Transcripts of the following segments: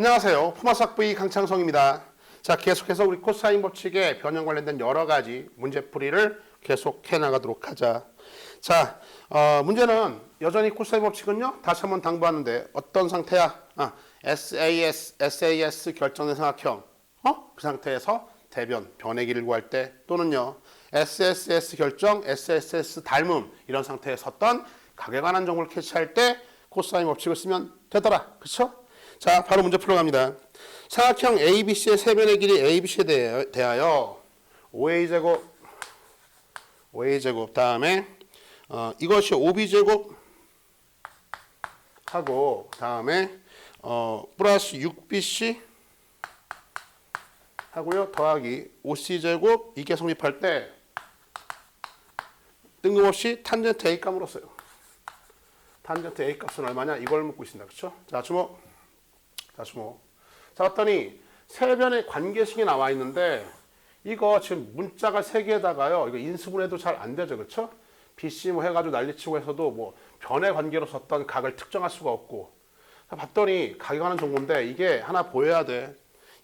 안녕하세요. 포마삭V 강창성입니다. 자, 계속해서 우리 코사인 법칙의 변형 관련된 여러 가지 문제풀이를 계속해 나가도록 하자. 자, 어, 문제는 여전히 코사인 법칙은요. 다시 한번 당부하는데 어떤 상태야? 아, SAS, SAS 결정된 삼각형. 어? 그 상태에서 대변, 변의 길을 구할 때 또는요. SSS 결정, SSS 닮음 이런 상태에 섰던 각에 관한 정보를 캐치할 때 코사인 법칙을 쓰면 되더라. 그렇죠? 자, 바로 문제 풀어갑니다. 삼각형 ABC의 세변의 길이 ABC에 대하여, 대하여 5A 제곱, 5A 제곱 다음에 어, 이것이 5B 제곱 하고 다음에 어, 플러스 6BC 하고요 더하기 5C 제곱 이게 성립할 때 뜬금없이 탄젠트 A 값 물었어요. 탄젠트 A 값은 얼마냐? 이걸 묻고 있습니다. 그렇죠? 자, 주목. 자, 주목. 자, 봤더니 세 변의 관계식이 나와 있는데 이거 지금 문자가 세 개에다가요. 이거 인수분해도 잘 안 되죠. 그렇죠? BC 뭐 해가지고 난리치고 해서도 뭐 변의 관계로 썼던 각을 특정할 수가 없고 자, 봤더니 각이 가는 정보인데 이게 하나 보여야 돼.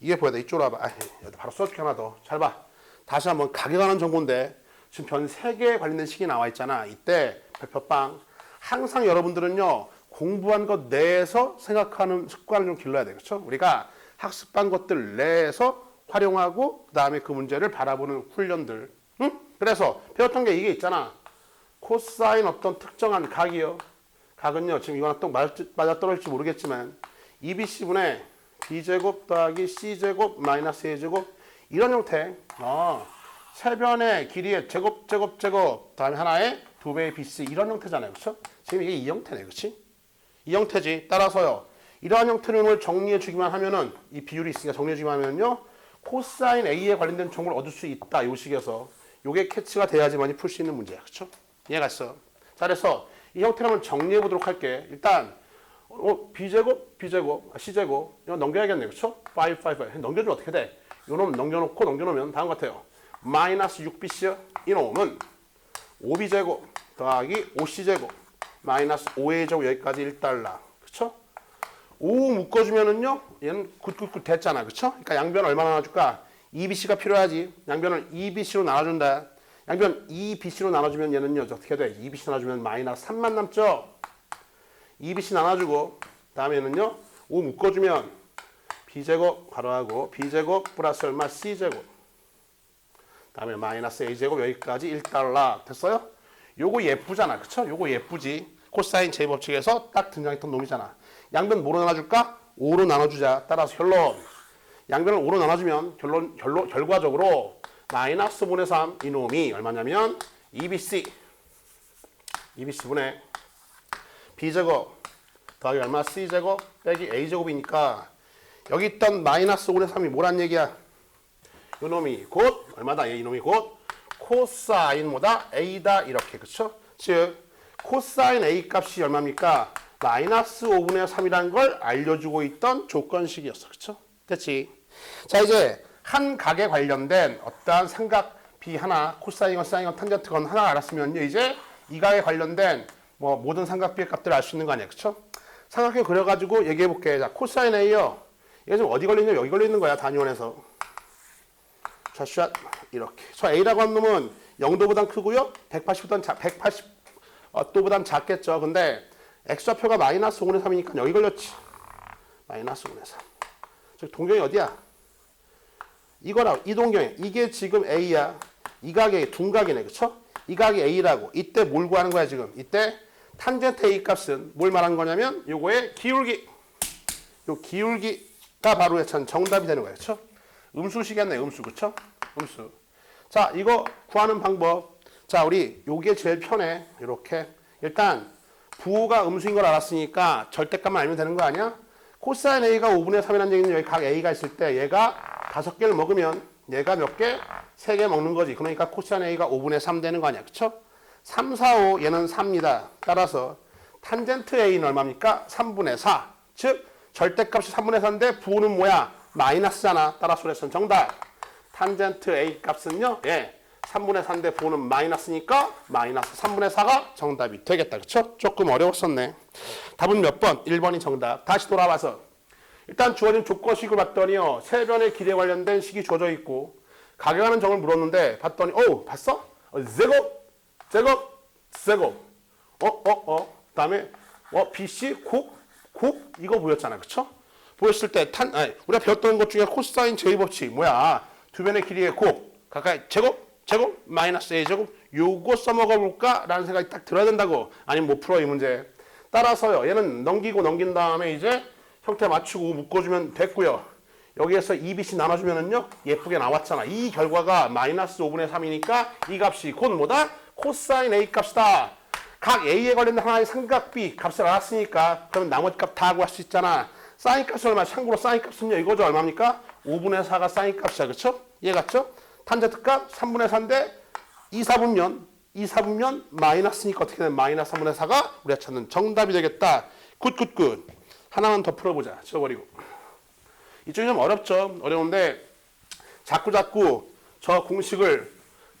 이게 보여야 돼. 이쪽으로 와봐. 아, 여기 바로 써줄게 하나 더. 잘 봐. 다시 한번 각이 가는 정보인데 지금 변 세 개에 관련된 식이 나와 있잖아. 이때 별표빵. 항상 여러분들은요 공부한 것 내에서 생각하는 습관을 좀 길러야 돼요. 그렇죠? 우리가 학습한 것들 내에서 활용하고 그 다음에 그 문제를 바라보는 훈련들. 응? 그래서 배웠던 게 이게 있잖아. 코사인 어떤 특정한 각이요. 각은요 지금 이거랑 또 맞아 떨어질지 모르겠지만 2bc분의 b제곱 더하기 c제곱 마이너스 a제곱 이런 형태. 어, 세 변의 길이의 제곱 제곱 제곱 다음에 하나의 두 배의 bc 이런 형태잖아요. 그렇죠? 지금 이게 이 형태네. 그렇지? 이 형태지. 따라서요. 이러한 형태를 정리해 주기만 하면은 이 비율이 있으니까 정리해 주기만 하면요. 코사인 A에 관련된 정보를 얻을 수 있다. 요 식에서. 요게 캐치가 돼야지만이 풀 수 있는 문제야. 그렇죠? 이해가 있어. 자, 그래서 이 형태를 한번 정리해 보도록 할게. 일단 어, B제곱, B제곱, 아, C제곱 이거 넘겨야겠네. 그렇죠? 5, 5, 5. 넘겨주면 어떻게 돼? 요놈 넘겨놓고 넘겨놓으면 다음 같아요. 마이너스 6BC 이놈은 5B제곱 더하기 5C제곱 마이너스 5의 제곱 여기까지 1달러. 그쵸? 5 묶어주면은요, 얘는 굿굿굿 됐잖아. 그쵸? 그러니까 양변 얼마나 나눠줄까? 2BC가 필요하지. 양변을 2BC로 나눠준다. 양변 2BC로 나눠주면 얘는요, 어떻게 돼? 2BC 나눠주면 마이너스 3만 남죠? 2BC 나눠주고, 다음에는요, 5 묶어주면 B제곱 가로하고 B제곱 플러스 얼마? C제곱. 다음에 마이너스 A제곱 여기까지 1달러. 됐어요? 요거 예쁘잖아. 그쵸? 요거 예쁘지. 코사인 제법칙에서 딱 등장했던 놈이잖아. 양변 뭐로 나눠줄까? 5로 나눠주자. 따라서 결론. 양변을 5로 나눠주면 결론, 결론, 결과적으로 마이너스 분의 3 이놈이 얼마냐면 2bc 2bc분의 b제곱 더하기 얼마 c제곱 빼기 a제곱이니까 여기 있던 마이너스 5분의 3이 뭐란 얘기야? 이놈이 곧 얼마다? 이놈이 곧 코사인보다 a다 이렇게 그쵸? 즉 코사인 a 값이 얼마입니까? 마이너스 5분의 3이라는 걸 알려주고 있던 조건식이었어 그쵸? 됐지? 자 이제 한 각에 관련된 어떠한 삼각 B 하나 코사인건 사인건 탄젠트건 하나 알았으면요 이제 이 각에 관련된 뭐 모든 삼각비의 값들을 알 수 있는 거 아니야 그쵸? 삼각형 그려가지고 얘기해 볼게 자 코사인 A요 얘 지금 어디 걸리냐 여기 걸려 있는 거야 단위원에서 자, 샷 이렇게. 저 A라고 한 놈은 0도보단 크고요. 180보단 자, 180 도보단 작겠죠. 근데 X좌표가 마이너스 5분의 3이니까 여기 걸렸지. 마이너스 5분의 3. 즉 동경이 어디야? 이거라고. 이 동경이. 이게 지금 A야. 이 각이 둔각이네. 그쵸? 이 각이 A라고. 이때 뭘 구하는 거야 지금? 이때 탄젠트 A 값은 뭘 말하는 거냐면 요거의 기울기. 요 기울기가 바로 참 정답이 되는 거예요. 그쵸? 음수시겠네, 음수. 그쵸? 음수. 자, 이거 구하는 방법. 자, 우리 요게 제일 편해. 이렇게. 일단, 부호가 음수인 걸 알았으니까 절대값만 알면 되는 거 아니야? 코사인 A가 5분의 3이라는 얘기는 여기 각 A가 있을 때 얘가 다섯 개를 먹으면 얘가 몇 개? 세 개 먹는 거지. 그러니까 코사인 A가 5분의 3 되는 거 아니야. 그쵸? 3, 4, 5 얘는 4입니다. 따라서 탄젠트 A는 얼마입니까? 3분의 4. 즉, 절대값이 3분의 4인데 부호는 뭐야? 마이너스잖아. 따라서 그래서 정답. 탄젠트 A 값은요. 예. 3분의 4인데 부호는 마이너스니까 마이너스 3분의 4가 정답이 되겠다. 그쵸? 조금 어려웠었네. 답은 몇 번? 1번이 정답. 다시 돌아와서 일단 주어진 조건식을 봤더니요. 세 변의 길에 관련된 식이 주어져 있고 가격하는 정을 물었는데 봤더니 어 봤어? 어, 제곱 제곱 제곱 어어어 그다음에 어 BC 곡곡 이거 보였잖아 그쵸? 보였을 때탄 우리가 배웠던 것 중에 코사인 제의 법칙 뭐야 두 변의 길이의 곱 가까이 제곱 제곱 마이너스 a 제곱 요거 써먹어 볼까라는 생각이 딱 들어야 된다고. 아니면 못 풀어 이 문제. 따라서요. 얘는 넘기고 넘긴 다음에 이제 형태 맞추고 묶어주면 됐고요. 여기에서 2bc 나눠주면은요 예쁘게 나왔잖아. 이 결과가 마이너스 5분의 3이니까 이 값이 곧 뭐다? 코사인 a 값이다. 각 a에 관련된 하나의 삼각비 값을 알았으니까 그러면 나머지 값 다 구할 수 있잖아. 사인 값은 얼마 참고로 사인 값은요 이거죠. 얼마입니까? 5분의 4가 사인 값이야. 그쵸? 이해 갔죠 탄젠트 값 3분의 4인데 2, 4분면 2, 4분면 마이너스니까 어떻게 되면 마이너스 3분의 4가 우리가 찾는 정답이 되겠다. 굿굿굿. 하나만 더 풀어보자. 지워버리고. 이쪽이 좀 어렵죠. 어려운데 자꾸 자꾸 저 공식을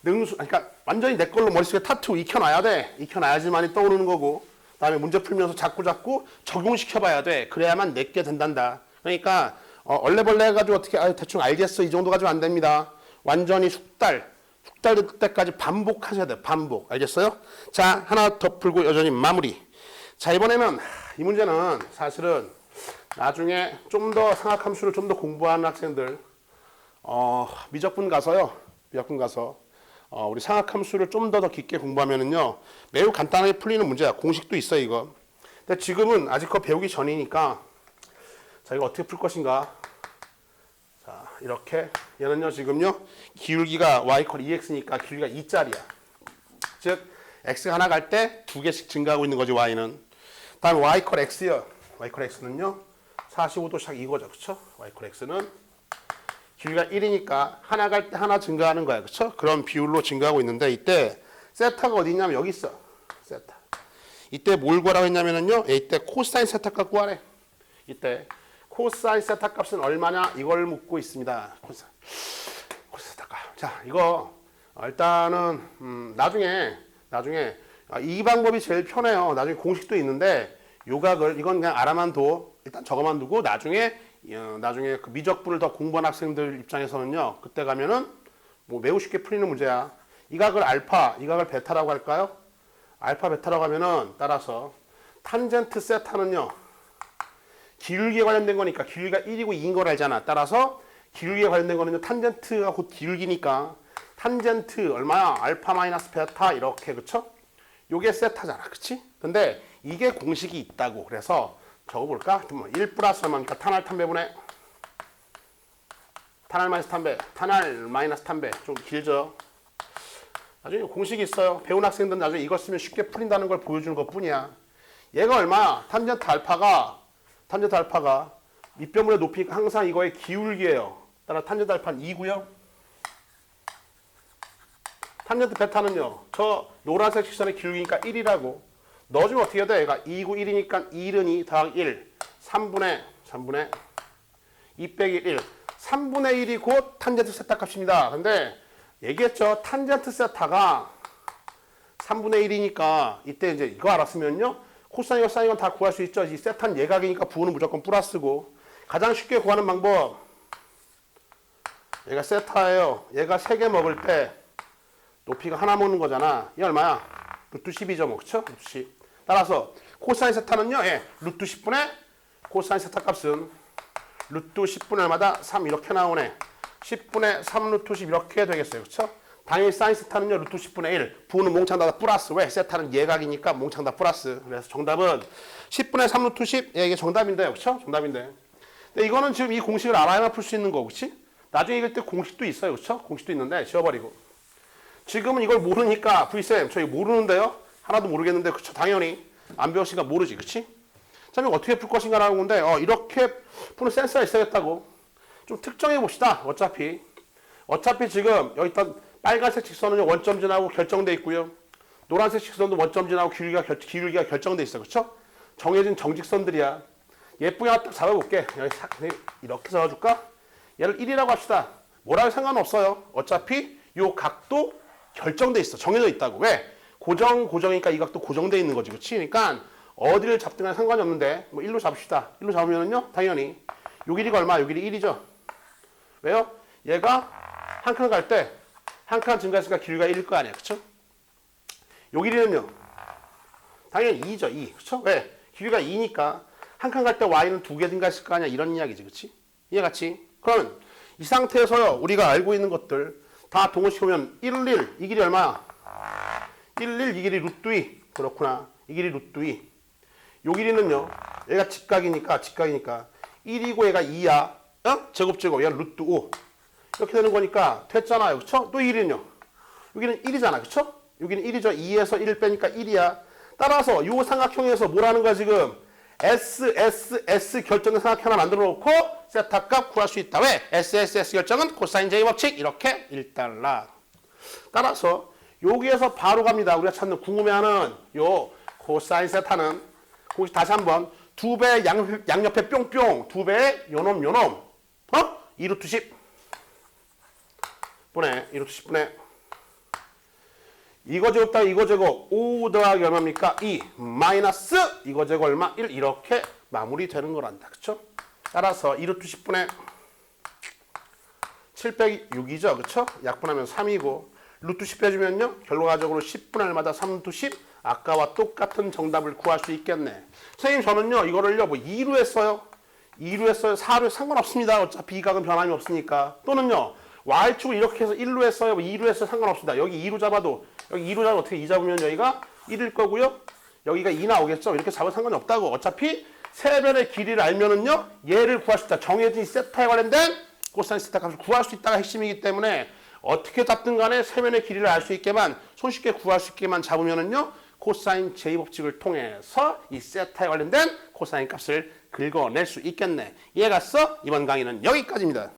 능수, 그러니까 완전히 내 걸로 머릿속에 타투 익혀놔야 돼. 익혀놔야지만이 떠오르는 거고. 그 다음에 문제 풀면서 자꾸 자꾸 적용시켜봐야 돼. 그래야만 내게 된단다. 그러니까 어, 얼레벌레 해가지고 어떻게 아, 대충 알겠어 이 정도 가지고 안 됩니다. 완전히 숙달, 숙달 될 때까지 반복하셔야 돼요. 반복. 알겠어요? 자, 하나 더 풀고 여전히 마무리. 자, 이번에는 이 문제는 사실은 나중에 좀 더 상학함수를 좀 더 공부하는 학생들 어, 미적분 가서요. 미적분 가서 어, 우리 상학함수를 좀 더 더 깊게 공부하면은요. 매우 간단하게 풀리는 문제야. 공식도 있어 이거. 근데 지금은 아직 그거 배우기 전이니까 자, 이거 어떻게 풀 것인가? 자, 이렇게 얘는요 지금요 기울기가 y 컬 2x니까 기울기가 2짜리야. 즉 x가 하나 갈 때 두 개씩 증가하고 있는 거지 y는. 다음 y 컬 x요. y 컬 x는요 45도씩 이거죠, 그렇죠? y 컬 x는 기울기가 1이니까 하나 갈 때 하나 증가하는 거야, 그렇죠? 그런 비율로 증가하고 있는데 이때 세타가 어디 있냐면 여기 있어. 세타. 이때 뭘 구하라고 했냐면은요. 이때 코사인 세타 값 구하래. 이때 코사인 세타 값은 얼마냐 이걸 묻고 있습니다. 코사인 세타 값. 자, 이거 어, 일단은 음, 나중에 나중에 아, 이 방법이 제일 편해요. 나중에 공식도 있는데 요각을 이건 그냥 알아만 둬. 일단 저거만 두고 나중에 어, 나중에 그 미적분을 더 공부한 학생들 입장에서는요. 그때 가면은 뭐 매우 쉽게 풀리는 문제야. 이 각을 알파, 이 각을 베타라고 할까요? 알파, 베타라고 하면은 따라서 탄젠트 세타는요. 기울기에 관련된 거니까 기울기가 1이고 2인 걸 알잖아. 따라서 기울기에 관련된 거는 탄젠트가 곧 기울기니까 탄젠트 얼마야? 알파 마이너스 베타 이렇게 그쵸? 요게 세타잖아. 그치? 근데 이게 공식이 있다고. 그래서 적어볼까? 뭐1 플러스 얼마니까 탄알 탄배분의 탄알 마이너스 탄배 탄알 마이너스 탄배 좀 길죠? 나중에 공식이 있어요. 배운 학생들은 나중에 이거 쓰면 쉽게 풀린다는 걸 보여주는 것 뿐이야. 얘가 얼마야? 탄젠트 알파가 탄젠트 알파가 밑변물의 높이가 항상 이거의 기울기예요. 따라 탄젠트 알파는 2고요. 탄젠트 베타는요. 저 노란색 식선의 기울기니까 1이라고. 넣어주면 어떻게 돼? 얘가 2고 1이니까 1은 2 더하기 1. 3분의 3분의 2 빼기 1. 3분의 1이 곧 탄젠트 세타 값입니다. 근데 얘기했죠. 탄젠트 세타가 3분의 1이니까 이때 이제 이거 알았으면요. 코사인과 사인은 다 구할 수 있죠. 이 세타는 예각이니까 부호는 무조건 플러스고 가장 쉽게 구하는 방법 얘가 세타예요. 얘가 3개 먹을 때 높이가 하나 먹는 거잖아. 이 얼마야? 루트 10이죠. 뭐 그쵸? 루트 10. 따라서 코사인 세타는요. 예, 루트 10분의 코사인 세타 값은 루트 10분의 얼마다? 3 이렇게 나오네. 10분의 3 루트 10 이렇게 되겠어요. 그쵸? 당연히 사인 세타는요. 루트 10분의 1. 부호는 몽창 다 플러스. 왜? 세타는 예각이니까 몽창 다 플러스. 그래서 정답은 10분의 3 루트 10. 예, 이게 정답인데. 그쵸? 정답인데. 근데 이거는 지금 이 공식을 알아야만 풀 수 있는 거. 그치? 나중에 이럴 때 공식도 있어요. 그쵸? 공식도 있는데 지워버리고. 지금은 이걸 모르니까 V쌤 저희 모르는데요. 하나도 모르겠는데 그쵸? 당연히 안 배웠으니까 모르지. 그치? 자, 그럼 어떻게 풀 것인가 라는 건데 어, 이렇게 푸는 센스가 있어야겠다고. 좀 특정해 봅시다. 어차피. 어차피 지금 여기 있던 빨간색 직선은 원점 지나고 결정돼 있고요. 노란색 직선도 원점 지나고 기울기가, 결, 기울기가 결정돼 있어. 그쵸? 정해진 정직선들이야. 예쁘게 하나 딱 잡아볼게. 여기 싹 이렇게 잡아줄까? 얘를 1이라고 합시다. 뭐라고 상관없어요. 어차피 요 각도 결정돼 있어. 정해져 있다고. 왜? 고정, 고정이니까 이 각도 고정돼 있는 거지. 그치? 그러니까 어디를 잡든 간에 상관이 없는데 뭐 1로 잡읍시다. 1로 잡으면은요. 당연히 요 길이가 얼마? 요 길이 1이죠. 왜요? 얘가 한 칸 갈 때 한 칸 증가했으니까 길이가 1일 거 아니야. 그쵸? 요 길이는요. 당연히 2죠. 2. 그쵸? 왜? 길이가 2니까 한 칸 갈 때 y는 두 개 증가했을 거 아니야. 이런 이야기지. 그치? 이해갔지? 그러면 이 상태에서요. 우리가 알고 있는 것들 다 동호시키면 1, 1. 이 길이 얼마야? 1, 1. 이 길이 루트 2. 그렇구나. 이 길이 루트 2. 요 길이는요. 얘가 직각이니까 직각이니까 1이고 얘가 2야. 어? 제곱 제곱 얘가 루트 5. 이렇게 되는 거니까 됐잖아요. 그쵸? 또 1이는요. 여기는 1이잖아. 그쵸? 여기는 1이죠. 2에서 1을 빼니까 1이야. 따라서 요 삼각형에서 뭐라는 거야 지금? S, S, S 결정된 삼각형 하나 만들어 놓고 세타 값 구할 수 있다. 왜? S, S, S 결정은 코사인 J 법칙 이렇게 1달러. 따라서 여기에서 바로 갑니다. 우리가 찾는 궁금해하는 요 코사인 세타는 공식 다시 한번 두 배 양옆에 뿅뿅 두 배 요놈 요놈 어? 2루트 10 분의 1루트 10분의 이거 제곱 다 이거 제곱 5 더하기 얼마입니까? 2 마이너스 이거 제곱 얼마? 1 이렇게 마무리되는 거란다. 그쵸? 따라서 2루트 10분의 7 빼기 6이죠. 그쵸? 약분하면 3이고 루트 10 빼주면요. 결과적으로 10분의 1마다 3루트 10 아까와 똑같은 정답을 구할 수 있겠네. 선생님 저는요. 이거를요. 뭐 2로 했어요. 2로 했어요. 4로 상관없습니다. 어차피 이 각은 변함이 없으니까. 또는요. Y축을 이렇게 해서 1로 했어요. 뭐 2로 했어요. 상관없습니다. 여기 2로 잡아도 여기 2로 잡아 어떻게 2 잡으면 여기가 1일 거고요. 여기가 2 나 오겠죠. 이렇게 잡아도 상관이 없다고. 어차피 세 변의 길이를 알면은요. 얘를 구할 수 있다. 정해진 세타에 관련된 코사인 세타 값을 구할 수 있다가 핵심이기 때문에 어떻게 잡든 간에 세 변의 길이를 알 수 있게만 손쉽게 구할 수 있게만 잡으면은요. 코사인 제 법칙을 통해서 이 세타에 관련된 코사인 값을 긁어낼 수 있겠네. 이해 갔어? 이번 강의는 여기까지입니다.